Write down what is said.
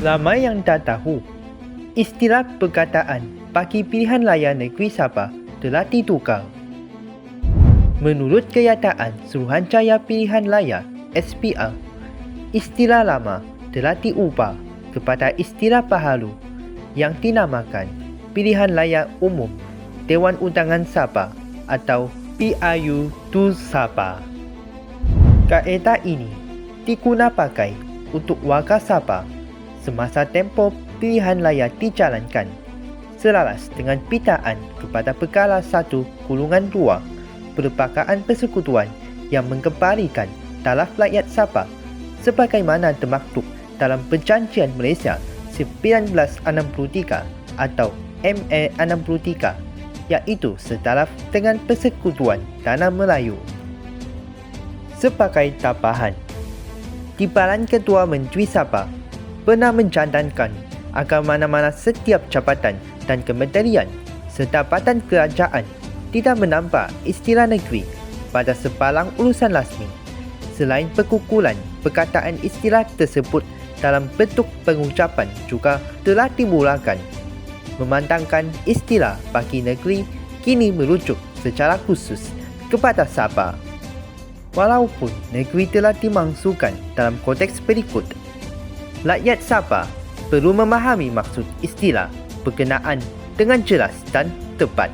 Ramai yang tak tahu, istilah perkataan bagi pilihan layar negeri Sabah telah ditukar. Menurut kenyataan Suruhanjaya Pilihan Layar SPR, istilah lama telah diubah kepada istilah baharu yang dinamakan Pilihan Layar Umum Dewan Undangan Sabah atau PIU Tu Sabah. Kaedah ini diguna pakai untuk warga Sabah semasa tempoh pilihan layar dijalankan selaras dengan pitaan kepada perkara 1 kurungan 2 perpakaan persekutuan yang mengembalikan taraf rakyat Sabah sebagaimana termaktub dalam Perjanjian Malaysia 1963 atau MA 63 iaitu setaraf dengan persekutuan Tanah Melayu. Sebagai tambahan, Timbalan Ketua Menteri Sabah pernah mencandankan agar mana-mana setiap jabatan dan kementerian serta badan kerajaan tidak menambah istilah negeri pada sebalang urusan rasmi selain perkukulan perkataan istilah tersebut dalam bentuk pengucapan juga telah dimulakan. Memandangkan istilah bagi negeri kini merujuk secara khusus kepada Sabah. Walaupun negeri telah dimaksudkan dalam konteks berikut rakyat Sabah perlu memahami maksud istilah berkenaan dengan jelas dan tepat.